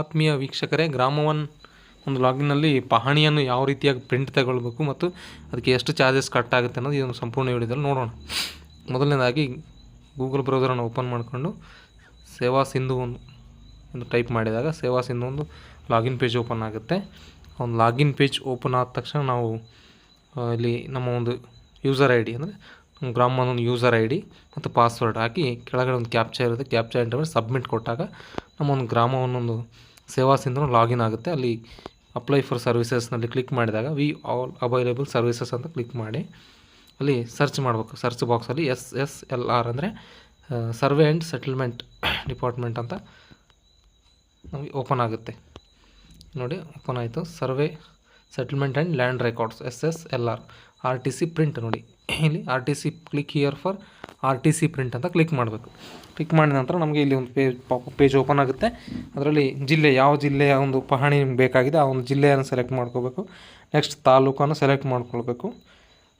ಆತ್ಮೀಯ ವೀಕ್ಷಕರೇ, ಗ್ರಾಮವನ್ ಒಂದು ಲಾಗಿನ್ನಲ್ಲಿ ಪಹಣಿಯನ್ನು ಯಾವ ರೀತಿಯಾಗಿ ಪ್ರಿಂಟ್ ತಗೊಳ್ಬೇಕು ಮತ್ತು ಅದಕ್ಕೆ ಎಷ್ಟು ಚಾರ್ಜಸ್ ಕಟ್ ಆಗುತ್ತೆ ಅನ್ನೋದು ಇದನ್ನು ಸಂಪೂರ್ಣ ವಿಡಿಯೋದಲ್ಲಿ ನೋಡೋಣ. ಮೊದಲನೇದಾಗಿ ಗೂಗಲ್ ಬ್ರೌಸರನ್ನು ಓಪನ್ ಮಾಡಿಕೊಂಡು ಸೇವಾ ಸಿಂಧು ಒಂದು ಒಂದು ಟೈಪ್ ಮಾಡಿದಾಗ ಸೇವಾ ಸಿಂಧು ಒಂದು ಲಾಗಿನ್ ಪೇಜ್ ಓಪನ್ ಆಗುತ್ತೆ. ಒಂದು ಲಾಗಿನ್ ಪೇಜ್ ಓಪನ್ ಆದ ತಕ್ಷಣ ನಾವು ಇಲ್ಲಿ ನಮ್ಮ ಒಂದು ಯೂಸರ್ ಐ ಡಿ ಅಂದರೆ ಗ್ರಾಮದ ಒಂದು ಯೂಸರ್ ಐ ಡಿ ಮತ್ತು ಪಾಸ್ವರ್ಡ್ ಹಾಕಿ ಕೆಳಗಡೆ ಒಂದು ಕ್ಯಾಪ್ಚಾ ಇರುತ್ತೆ. ಕ್ಯಾಪ್ಚಾ ಎಂಟರ್ ಸಬ್ಮಿಟ್ ಕೊಟ್ಟಾಗ ನಮ್ಮ ಒಂದು ಗ್ರಾಮವನ್ನೊಂದು ಸೇವಾ ಸಿಂಧು ಲಾಗಿನ್ ಆಗುತ್ತೆ. ಅಲ್ಲಿ ಅಪ್ಲೈ ಫಾರ್ ಸರ್ವಿಸಸ್ನಲ್ಲಿ ಕ್ಲಿಕ್ ಮಾಡಿದಾಗ ವಿ ಆಲ್ ಅವೈಲೇಬಲ್ ಸರ್ವಿಸಸ್ ಅಂತ ಕ್ಲಿಕ್ ಮಾಡಿ ಅಲ್ಲಿ ಸರ್ಚ್ ಮಾಡಬೇಕು. ಸರ್ಚ್ ಬಾಕ್ಸಲ್ಲಿ ಎಸ್ ಎಸ್ ಎಲ್ ಆರ್ ಅಂದರೆ ಸರ್ವೆ ಆ್ಯಂಡ್ ಸೆಟಲ್ಮೆಂಟ್ ಡಿಪಾರ್ಟ್ಮೆಂಟ್ ಅಂತ ನಮಗೆ ಓಪನ್ ಆಗುತ್ತೆ. ನೋಡಿ ಓಪನ್ ಆಯಿತು. Survey settlement and land records S S L R R T C print ನೋಡಿ. ಇಲ್ಲಿ R T C click here for R T C print ಅಂತ click ಮಾಡಬೇಕು. ಕ್ಲಿಕ್ ಮಾಡಿದ ನಂತರ ನಮಗೆ ಇಲ್ಲಿ ಒಂದು ಪೇಜ್ ಪೇಜ್ ಓಪನ್ ಆಗುತ್ತೆ. ಅದರಲ್ಲಿ ಜಿಲ್ಲೆ, ಯಾವ ಜಿಲ್ಲೆಯ ಒಂದು ಪಹಣಿ ನಿಮ್ಗೆ ಬೇಕಾಗಿದೆ ಆ ಒಂದು ಜಿಲ್ಲೆಯನ್ನು ಸೆಲೆಕ್ಟ್ ಮಾಡ್ಕೋಬೇಕು. ನೆಕ್ಸ್ಟ್ ತಾಲೂಕನ್ನು ಸೆಲೆಕ್ಟ್ ಮಾಡ್ಕೊಳ್ಬೇಕು.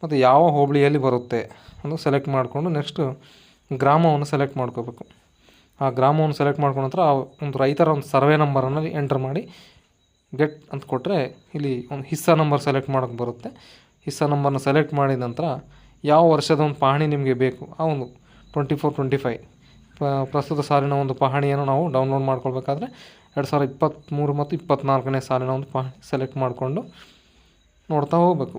ಮತ್ತು ಯಾವ ಹೋಬಳಿಯಲ್ಲಿ ಬರುತ್ತೆ ಅಂತ ಸೆಲೆಕ್ಟ್ ಮಾಡಿಕೊಂಡು ನೆಕ್ಸ್ಟು ಗ್ರಾಮವನ್ನು ಸೆಲೆಕ್ಟ್ ಮಾಡ್ಕೋಬೇಕು. ಆ ಗ್ರಾಮವನ್ನು ಸೆಲೆಕ್ಟ್ ಮಾಡ್ಕೊಂಡ ನಂತರ ಆ ಒಂದು ರೈತರ ಒಂದು ಸರ್ವೆ ನಂಬರನ್ನು ಎಂಟ್ರ್ ಮಾಡಿ ಗೆಟ್ ಅಂತ ಕೊಟ್ಟರೆ ಇಲ್ಲಿ ಒಂದು ಹಿಸ್ಸಾ ನಂಬರ್ ಸೆಲೆಕ್ಟ್ ಮಾಡೋಕ್ಕೆ ಬರುತ್ತೆ. ಹಿಸ್ಸಾ ನಂಬರ್ನ ಸೆಲೆಕ್ಟ್ ಮಾಡಿದ ನಂತರ ಯಾವ ವರ್ಷದ ಒಂದು ಪಹಣಿ ನಿಮಗೆ ಬೇಕು, ಆ ಒಂದು ಟ್ವೆಂಟಿ ಫೋರ್ ಟ್ವೆಂಟಿ ಫೈ ಪ್ರಸ್ತುತ ಸಾಲಿನ ಒಂದು ಪಹಣಿಯನ್ನು ನಾವು ಡೌನ್ಲೋಡ್ ಮಾಡ್ಕೊಳ್ಬೇಕಾದ್ರೆ ಎರಡು ಸಾವಿರದ ಇಪ್ಪತ್ತ್ಮೂರು ಮತ್ತು ಇಪ್ಪತ್ತ್ನಾಲ್ಕನೇ ಸಾಲಿನ ಒಂದು ಪಹಣಿ ಸೆಲೆಕ್ಟ್ ಮಾಡಿಕೊಂಡು ನೋಡ್ತಾ ಹೋಗಬೇಕು.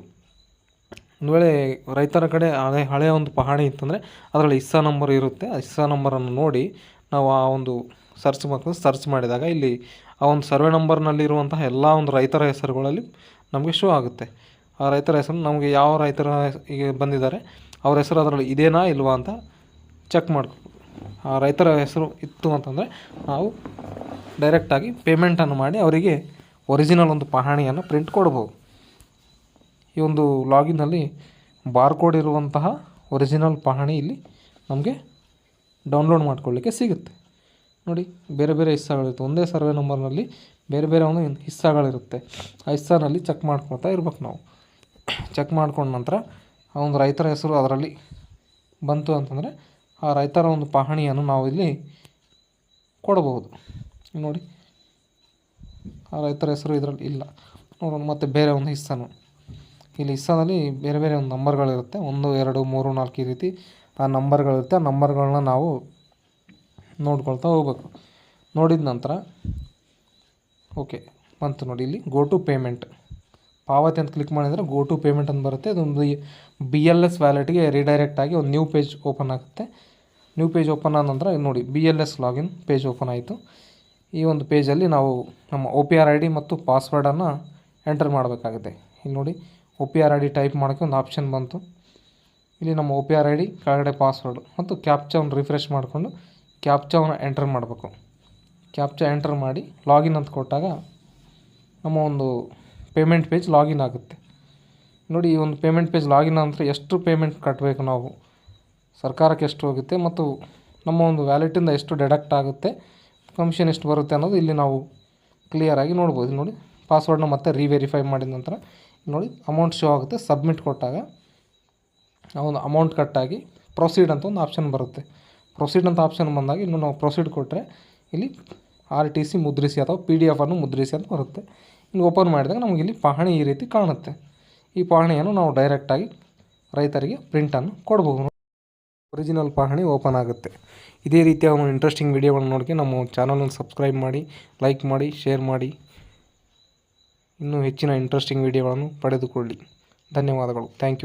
ಒಂದು ವೇಳೆ ರೈತರ ಕಡೆ ಹಳೆ ಹಳೆಯ ಒಂದು ಪಹಣಿ ಇತ್ತಂದರೆ ಅದರಲ್ಲಿ ಹಿಸ್ಸಾ ನಂಬರ್ ಇರುತ್ತೆ. ಆ ಹಿಸ್ಸಾ ನಂಬರನ್ನು ನೋಡಿ ನಾವು ಆ ಒಂದು ಸರ್ಚ್ ಮಾಡ್ಕೊಂಡು ಸರ್ಚ್ ಮಾಡಿದಾಗ ಇಲ್ಲಿ ಆ ಒಂದು ಸರ್ವೆ ನಂಬರ್ನಲ್ಲಿರುವಂತಹ ಎಲ್ಲ ಒಂದು ರೈತರ ಹೆಸರುಗಳಲ್ಲಿ ನಮಗೆ ಶೋ ಆಗುತ್ತೆ. ಆ ರೈತರ ಹೆಸರು ನಮಗೆ ಯಾವ ರೈತರ ಈಗ ಬಂದಿದ್ದಾರೆ, ಅವ್ರ ಹೆಸರು ಅದರಲ್ಲಿ ಇದೇನಾ ಇಲ್ವಾ ಅಂತ ಚೆಕ್ ಮಾಡ್ಕೊ ಆ ರೈತರ ಹೆಸರು ಇತ್ತು ಅಂತಂದರೆ ನಾವು ಡೈರೆಕ್ಟಾಗಿ ಪೇಮೆಂಟನ್ನು ಮಾಡಿ ಅವರಿಗೆ ಒರಿಜಿನಲ್ ಒಂದು ಪಹಣಿಯನ್ನು ಪ್ರಿಂಟ್ ಕೊಡ್ಬೋದು. ಈ ಒಂದು ಲಾಗಿನ್ನಲ್ಲಿ ಬಾರ್ಕೋಡ್ ಇರುವಂತಹ ಒರಿಜಿನಲ್ ಪಹಣಿ ಇಲ್ಲಿ ನಮಗೆ ಡೌನ್ಲೋಡ್ ಮಾಡ್ಕೊಳ್ಳಿಕ್ಕೆ ಸಿಗುತ್ತೆ. ನೋಡಿ, ಬೇರೆ ಬೇರೆ ಹಿಸ್ಸಾಗಳಿರುತ್ತೆ. ಒಂದೇ ಸರ್ವೆ ನಂಬರ್ನಲ್ಲಿ ಬೇರೆ ಬೇರೆ ಒಂದು ಹಿಸ್ಸಾಗಳಿರುತ್ತೆ. ಆ ಹಿಸ್ಸಾನಲ್ಲಿ ಚೆಕ್ ಮಾಡ್ಕೊಳ್ತಾ ಇರ್ಬೇಕು ನಾವು. ಚೆಕ್ ಮಾಡ್ಕೊಂಡ ನಂತರ ಆ ಒಂದು ರೈತರ ಹೆಸರು ಅದರಲ್ಲಿ ಬಂತು ಅಂತಂದರೆ ಆ ರೈತರ ಒಂದು ಪಹಣಿಯನ್ನು ನಾವು ಇಲ್ಲಿ ಕೊಡಬಹುದು. ನೋಡಿ, ಆ ರೈತರ ಹೆಸರು ಇದರಲ್ಲಿ ಇಲ್ಲ. ನೋಡೋಣ, ಮತ್ತು ಬೇರೆ ಒಂದು ಹಿಸ್ಸಾನು. ಇಲ್ಲಿ ಹಿಸ್ಸಾದಲ್ಲಿ ಬೇರೆ ಬೇರೆ ಒಂದು ನಂಬರ್ಗಳಿರುತ್ತೆ ಒಂದು, ಎರಡು, ಮೂರು, ನಾಲ್ಕು ಈ ರೀತಿ ಆ ನಂಬರ್ಗಳಿರುತ್ತೆ ಆ ನಂಬರ್ಗಳನ್ನ ನಾವು ನೋಡ್ಕೊಳ್ತಾ ಹೋಗ್ಬೇಕು. ನೋಡಿದ ನಂತರ, ಓಕೆ, ಬಂತು ನೋಡಿ ಇಲ್ಲಿ ಗೋ ಟು ಪೇಮೆಂಟ್ ಪಾವತಿ ಅಂತ ಕ್ಲಿಕ್ ಮಾಡಿದರೆ ಗೋ ಟು ಪೇಮೆಂಟ್ ಅಂತ ಬರುತ್ತೆ. ಅದೊಂದು ಬಿ ಎಲ್ ಎಸ್ ವ್ಯಾಲೆಟ್ಗೆ ರಿಡೈರೆಕ್ಟ್ ಆಗಿ ಒಂದು ನ್ಯೂ ಪೇಜ್ ಓಪನ್ ಆಗುತ್ತೆ. ನ್ಯೂ ಪೇಜ್ ಓಪನ್ ಆದ ನಂತರ ನೋಡಿ B L S login page open ಆಯಿತು. ಈ ಒಂದು ಪೇಜಲ್ಲಿ ನಾವು ನಮ್ಮ O P R I D ಮತ್ತು ಪಾಸ್ವರ್ಡನ್ನು ಎಂಟರ್ ಮಾಡಬೇಕಾಗುತ್ತೆ. ಇಲ್ಲಿ ನೋಡಿ O P R I D type ಮಾಡೋಕ್ಕೆ ಒಂದು ಆಪ್ಷನ್ ಬಂತು. ಇಲ್ಲಿ ನಮ್ಮ O P R I D ಕೆಳಗಡೆ ಪಾಸ್ವರ್ಡ್ ಮತ್ತು ಕ್ಯಾಪ್ಚಾವನ್ನು ರಿಫ್ರೆಶ್ ಮಾಡಿಕೊಂಡು ಕ್ಯಾಪ್ಚಾವನ್ನು ಎಂಟರ್ ಮಾಡಬೇಕು. ಕ್ಯಾಪ್ಚಾ ಎಂಟರ್ ಮಾಡಿ ಲಾಗಿನ್ ಅಂತ ಕೊಟ್ಟಾಗ ನಮ್ಮ ಒಂದು ಪೇಮೆಂಟ್ ಪೇಜ್ ಲಾಗಿನ್ ಆಗುತ್ತೆ. ನೋಡಿ ಈ ಒಂದು ಪೇಮೆಂಟ್ ಪೇಜ್ ಲಾಗಿನ್ ನಂತರ ಎಷ್ಟು ಪೇಮೆಂಟ್ ಕಟ್ಟಬೇಕು ನಾವು? ಸರ್ಕಾರಕ್ಕೆ ಎಷ್ಟು ಹೋಗುತ್ತೆ ಮತ್ತು ನಮ್ಮ ಒಂದು ವ್ಯಾಲೆಟಿಂದ ಎಷ್ಟು ಡೆಡಕ್ಟ್ ಆಗುತ್ತೆ? ಕಮಿಷನ್ ಎಷ್ಟು ಬರುತ್ತೆ ಅನ್ನೋದು ಇಲ್ಲಿ ನಾವು ಕ್ಲಿಯರಾಗಿ ನೋಡ್ಬೋದು. ನೋಡಿ ಪಾಸ್ವರ್ಡ್ನ ಮತ್ತೆ ರಿವೆರಿಫೈ ಮಾಡಿದ ನಂತರ ನೋಡಿ ಅಮೌಂಟ್ ಶೋ ಆಗುತ್ತೆ. ಸಬ್ಮಿಟ್ ಕೊಟ್ಟಾಗ ಒಂದು ಅಮೌಂಟ್ ಕಟ್ಟಾಗಿ ಪ್ರೊಸೀಡ್ ಅಂತ ಒಂದು ಆಪ್ಷನ್ ಬರುತ್ತೆ. ಪ್ರೊಸೀಡ್ ಅಂತ ಆಪ್ಷನ್ ಬಂದಾಗ ಇನ್ನು ನಾವು ಪ್ರೊಸೀಡ್ ಕೊಟ್ಟರೆ ಇಲ್ಲಿ ಆರ್ ಟಿ ಸಿ ಮುದ್ರಿಸಿ ಅಥವಾ ಪಿ ಡಿ ಎಫನ್ನು ಮುದ್ರಿಸಿ ಅಂತ ಬರುತ್ತೆ. ಇನ್ನು ಓಪನ್ ಮಾಡಿದಾಗ ನಮಗೆ ಇಲ್ಲಿ ಪಹಣಿ ಈ ರೀತಿ ಕಾಣುತ್ತೆ. ಈ ಪಹಣಿಯನ್ನು ನಾವು ಡೈರೆಕ್ಟಾಗಿ ರೈತರಿಗೆ ಪ್ರಿಂಟನ್ನು ಕೊಡ್ಬೋದು. ಒರಿಜಿನಲ್ ಪಹಣಿ ಓಪನ್ ಆಗುತ್ತೆ. ಇದೇ ರೀತಿಯ ಒಂದು ಇಂಟ್ರೆಸ್ಟಿಂಗ್ ವಿಡಿಯೋಗಳನ್ನು ನೋಡಿ ನಮ್ಮ ಚಾನಲನ್ನು ಸಬ್ಸ್ಕ್ರೈಬ್ ಮಾಡಿ ಲೈಕ್ ಮಾಡಿ ಶೇರ್ ಮಾಡಿ. ಇನ್ನೂ ಹೆಚ್ಚಿನ ಇಂಟ್ರೆಸ್ಟಿಂಗ್ ವೀಡಿಯೋಗಳನ್ನು ಪಡೆದುಕೊಳ್ಳಿ. ಧನ್ಯವಾದಗಳು. Thank you